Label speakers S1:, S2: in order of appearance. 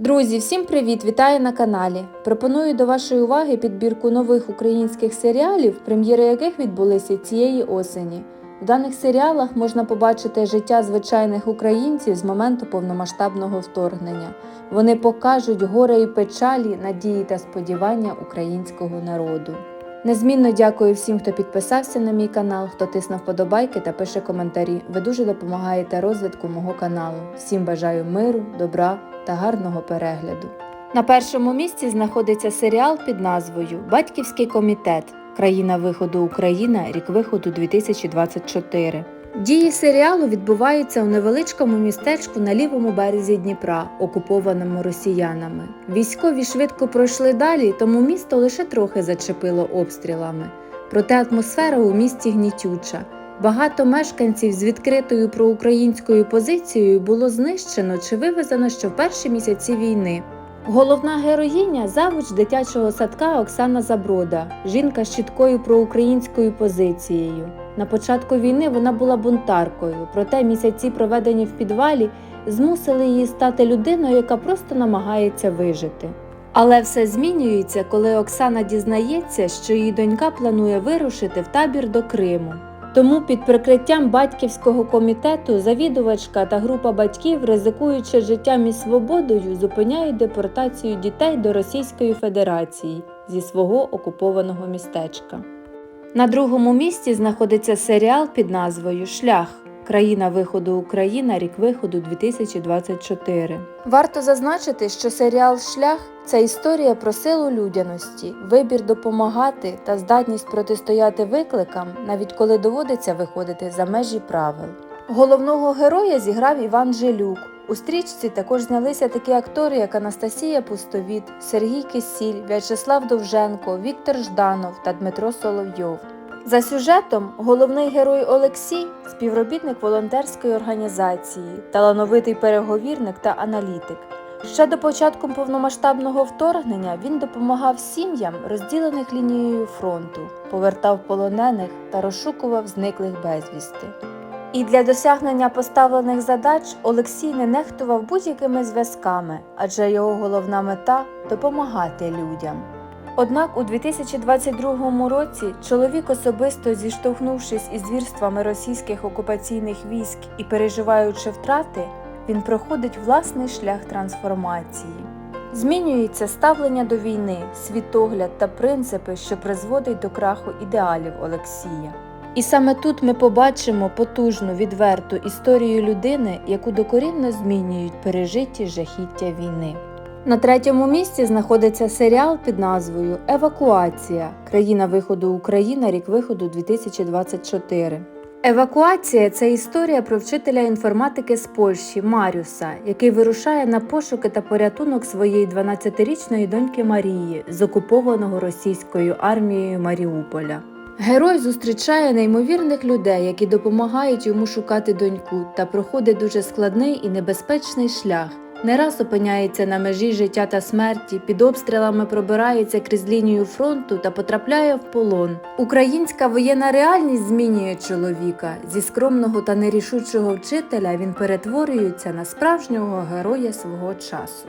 S1: Друзі, всім привіт! Вітаю на каналі. Пропоную до вашої уваги підбірку нових українських серіалів, прем'єри яких відбулися цієї осені. В даних серіалах можна побачити життя звичайних українців з моменту повномасштабного вторгнення. Вони покажуть горе і печалі, надії та сподівання українського народу. Незмінно дякую всім, хто підписався на мій канал, хто тиснув вподобайки та пише коментарі. Ви дуже допомагаєте розвитку мого каналу. Всім бажаю миру, добра та гарного перегляду. На першому місці знаходиться серіал під назвою Батьківський комітет. Країна виходу Україна, рік виходу 2024. Дії серіалу відбуваються у невеличкому містечку на лівому березі Дніпра, окупованому росіянами. Військові швидко пройшли далі, тому місто лише трохи зачепило обстрілами. Проте атмосфера у місті гнітюча. Багато мешканців з відкритою проукраїнською позицією було знищено чи вивезено ще в перші місяці війни. Головна героїня завуч дитячого садка Оксана Заброда, жінка з чіткою проукраїнською позицією. На початку війни вона була бунтаркою, проте місяці, проведені в підвалі, змусили її стати людиною, яка просто намагається вижити. Але все змінюється, коли Оксана дізнається, що її донька планує вирушити в табір до Криму. Тому під прикриттям батьківського комітету завідувачка та група батьків, ризикуючи життям і свободою, зупиняють депортацію дітей до Російської Федерації зі свого окупованого містечка. На другому місці знаходиться серіал під назвою Шлях. Країна виходу Україна, рік виходу 2024. Варто зазначити, що серіал Шлях це історія про силу людяності, вибір допомагати та здатність протистояти викликам, навіть коли доводиться виходити за межі правил. Головного героя зіграв Іван Жилюк. У стрічці також знялися такі актори, як Анастасія Пустовіт, Сергій Кисіль, В'ячеслав Довженко, Віктор Жданов та Дмитро Соловйов. За сюжетом головний герой Олексій співробітник волонтерської організації, талановитий переговірник та аналітик. Ще до початку повномасштабного вторгнення він допомагав сім'ям, розділених лінією фронту, повертав полонених та розшукував зниклих безвісти. І для досягнення поставлених задач Олексій не нехтував будь-якими зв'язками, адже його головна мета допомагати людям. Однак у 2022 році чоловік, особисто зіштовхнувшись із звірствами російських окупаційних військ і переживаючи втрати, він проходить власний шлях трансформації. Змінюється ставлення до війни, світогляд та принципи, що призводить до краху ідеалів Олексія. І саме тут ми побачимо потужну відверту історію людини, яку докорінно змінюють пережиті жахіття війни. На третьому місці знаходиться серіал під назвою Евакуація. Країна виходу Україна, рік виходу 2024. Евакуація це історія про вчителя інформатики з Польщі Маріуса, який вирушає на пошуки та порятунок своєї 12-річної доньки Марії з окупованого російською армією Маріуполя. Герой зустрічає неймовірних людей, які допомагають йому шукати доньку та проходить дуже складний і небезпечний шлях. Не раз опиняється на межі життя та смерті, під обстрілами пробирається крізь лінію фронту та потрапляє в полон. Українська воєнна реальність змінює чоловіка. Зі скромного та нерішучого вчителя він перетворюється на справжнього героя свого часу.